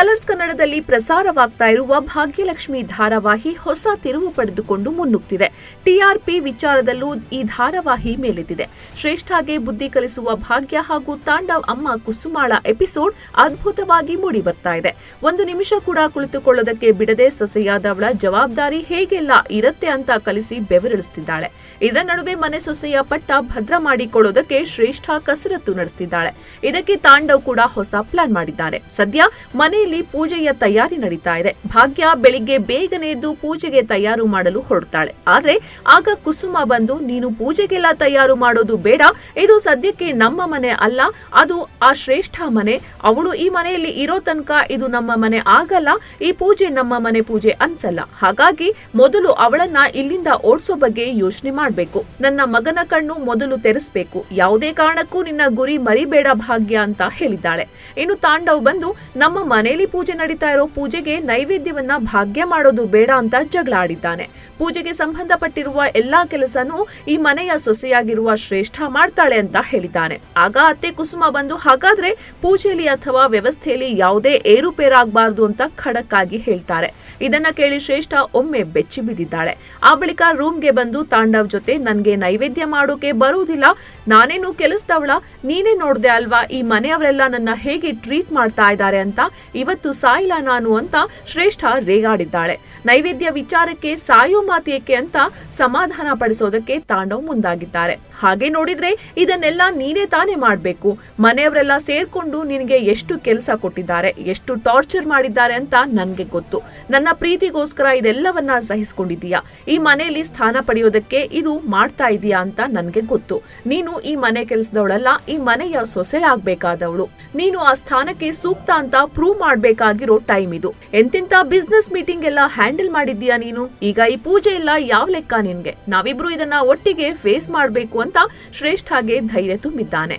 Colours ಕನ್ನಡದಲ್ಲಿ ಪ್ರಸಾರವಾಗ್ತಾ ಇರುವ ಭಾಗ್ಯಲಕ್ಷ್ಮಿ ಧಾರಾವಾಹಿ ಹೊಸ ತಿರುವು ಪಡೆದುಕೊಂಡು ಮುನ್ನುಗ್ತಿದೆ. ಟಿಆರ್ಪಿ ವಿಚಾರದಲ್ಲೂ ಈ ಧಾರಾವಾಹಿ ಮೇಲೆದ್ದಿದೆ. ಶ್ರೇಷ್ಠಾಗೆ ಬುದ್ಧಿ ಕಲಿಸುವ ಭಾಗ್ಯ ಹಾಗೂ ತಾಂಡವ್ ಅಮ್ಮ ಕುಸುಮಾಳ ಎಪಿಸೋಡ್ ಅದ್ಭುತವಾಗಿ ಮೂಡಿ ಬರ್ತಾ ಇದೆ. ಒಂದು ನಿಮಿಷ ಕೂಡ ಕುಳಿತುಕೊಳ್ಳೋದಕ್ಕೆ ಬಿಡದೆ ಸೊಸೆಯಾದವಳ ಜವಾಬ್ದಾರಿ ಹೇಗೆಲ್ಲ ಇರುತ್ತೆ ಅಂತ ಕಲಿಸಿ ಬೆವರಿಳಿಸ್ತಿದ್ದಾಳೆ. ಇದರ ನಡುವೆ ಮನೆ ಸೊಸೆಯ ಪಟ್ಟ ಭದ್ರ ಮಾಡಿಕೊಳ್ಳೋದಕ್ಕೆ ಶ್ರೇಷ್ಠ ಕಸರತ್ತು ನಡೆಸ್ತಿದ್ದಾಳೆ. ಇದಕ್ಕೆ ತಾಂಡವ್ ಕೂಡ ಹೊಸ ಪ್ಲಾನ್ ಮಾಡಿದ್ದಾರೆ. ಸದ್ಯ ಮನೆಯಲ್ಲಿ ಪೂಜೆಯ ತಯಾರಿ ನಡೀತಾ ಇದೆ. ಭಾಗ್ಯ ಬೆಳಿಗ್ಗೆ ಬೇಗನೆ ಎದ್ದು ಪೂಜೆಗೆ ತಯಾರು ಮಾಡಲು ಹೊರಡ್ತಾಳೆ. ಆದ್ರೆ ಆಗ ಕುಸುಮ ಬಂದು, ನೀನು ಪೂಜೆಗೆಲ್ಲ ತಯಾರು ಮಾಡೋದು ಬೇಡ. ಇದು ಸದ್ಯಕ್ಕೆ ನಮ್ಮ ಮನೆ ಅಲ್ಲ. ಅದು ಆ ಶ್ರೇಷ್ಠ ಮನೆ. ಅವಳು ಈ ಮನೆಯಲ್ಲಿ ಇರೋ ತನಕ ಇದು ನಮ್ಮ ಮನೆ ಆಗಲ್ಲ. ಈ ಪೂಜೆ ನಮ್ಮ ಮನೆ ಪೂಜೆ ಅನ್ಸಲ್ಲ. ಹಾಗಾಗಿ ಮೊದಲು ಅವಳನ್ನ ಇಲ್ಲಿಂದ ಓಡಿಸೋ ಬಗ್ಗೆ ಯೋಚನೆ ಮಾಡ್ಬೇಕು. ನನ್ನ ಮಗನ ಕಣ್ಣು ಮೊದಲು ತೆರೆಸ್ಬೇಕು. ಯಾವುದೇ ಕಾರಣಕ್ಕೂ ನಿನ್ನ ಗುರಿ ಮರಿಬೇಡ ಭಾಗ್ಯ ಅಂತ ಹೇಳಿದ್ದಾಳೆ. ಇನ್ನು ತಾಂಡವ್ ಬಂದು, ನಮ್ಮ ಪೂಜೆ ನಡೀತಾ ಇರೋ ಪೂಜೆಗೆ ನೈವೇದ್ಯವನ್ನ ಭಾಗ್ಯ ಮಾಡೋದು ಬೇಡ ಅಂತ ಜಗಳ ಆಡಿದ್ದಾನೆ. ಪೂಜೆಗೆ ಸಂಬಂಧಪಟ್ಟಿರುವ ಎಲ್ಲಾ ಕೆಲಸನೂ ಈ ಮನೆಯ ಸೊಸೆಯಾಗಿರುವ ಶ್ರೇಷ್ಠ ಮಾಡ್ತಾಳೆ ಅಂತ ಹೇಳಿದ್ದಾನೆ. ಆಗ ಅತ್ತೆ ಕುಸುಮ ಬಂದು, ಹಾಗಾದ್ರೆ ಪೂಜೆಯಲ್ಲಿ ಅಥವಾ ವ್ಯವಸ್ಥೆಯಲ್ಲಿ ಯಾವುದೇ ಏರುಪೇರಾಗಬಾರದು ಅಂತ ಖಡಕ್ ಆಗಿ ಹೇಳ್ತಾರೆ. ಇದನ್ನ ಕೇಳಿ ಶ್ರೇಷ್ಠ ಒಮ್ಮೆ ಬೆಚ್ಚಿ ಬಿದ್ದಿದ್ದಾಳೆ. ಆ ಬಳಿಕ ರೂಮ್ಗೆ ಬಂದು ತಾಂಡವ್ ಜೊತೆ, ನನ್ಗೆ ನೈವೇದ್ಯ ಮಾಡೋಕೆ ಬರುವುದಿಲ್ಲ. ನಾನೇನು ಕೆಲಸದವಳ? ನೀನೇ ನೋಡ್ದೆ ಅಲ್ವಾ? ಈ ಮನೆಯವರೆಲ್ಲ ನನ್ನ ಹೇಗೆ ಟ್ರೀಟ್ ಮಾಡ್ತಾ ಇದ್ದಾರೆ ಅಂತ? ಇವತ್ತು ಸಾಯಿಲ್ಲ ನಾನು ಅಂತ ಶ್ರೇಷ್ಠ ರೇಗಾಡಿದ್ದಾಳೆ. ನೈವೇದ್ಯ ವಿಚಾರಕ್ಕೆ ಸಾಯೋ ಮಾತೇಕೆ ಅಂತ ಸಮಾಧಾನ ಪಡಿಸೋದಕ್ಕೆ ತಾಂಡವ್ ಮುಂದಾಗಿದ್ದಾರೆ. ಹಾಗೆ ನೋಡಿದ್ರೆ ಇದನ್ನೆಲ್ಲ ನೀನೇ ತಾನೇ ಮಾಡ್ಬೇಕು. ಮನೆಯವರೆಲ್ಲ ಸೇರ್ಕೊಂಡು ನಿನಗೆ ಎಷ್ಟು ಕೆಲಸ ಕೊಟ್ಟಿದ್ದಾರೆ, ಎಷ್ಟು ಟಾರ್ಚರ್ ಮಾಡಿದ್ದಾರೆ ಅಂತ ನನಗೆ ಗೊತ್ತು. ನನ್ನ ಪ್ರೀತಿಗೋಸ್ಕರ ಇದೆಲ್ಲವನ್ನ ಸಹಿಸ್ಕೊಂಡಿದೀಯಾ ಈ ಮನೆಯಲ್ಲಿ ಸ್ಥಾನ ಪಡೆಯೋದಕ್ಕೆ ಇದು ಮಾಡ್ತಾ ಇದೀಯಾ ಅಂತ ನನ್ಗೆ ಗೊತ್ತು. ನೀನು ಈ ಮನೆ ಕೆಲಸದವಳಲ್ಲ, ಈ ಮನೆಯ ಸೊಸೆ ಆಗ್ಬೇಕಾದವಳು. ನೀನು ಆ ಸ್ಥಾನಕ್ಕೆ ಸೂಕ್ತ ಅಂತ ಪ್ರೂವ್ ಮಾಡ್ಬೇಕಾಗಿರೋ ಟೈಮ್ ಇದು. ಎಂತಿಂತ ಬಿಸ್ನೆಸ್ ಮೀಟಿಂಗ್ ಎಲ್ಲ ಹ್ಯಾಂಡಲ್ ಮಾಡಿದ್ಯಾ ನೀನು? ಈಗ ಈ ಪೂಜೆ ಎಲ್ಲ ಯಾವ ಲೆಕ್ಕ ನಿನ್ಗೆ? ನಾವಿಬ್ರು ಇದನ್ನ ಒಟ್ಟಿಗೆ ಫೇಸ್ ಮಾಡ್ಬೇಕು ಅಂತ ಶ್ರೇಷ್ಠ ಹಾಗೆ ಧೈರ್ಯ ತುಂಬಿದ್ದಾನೆ.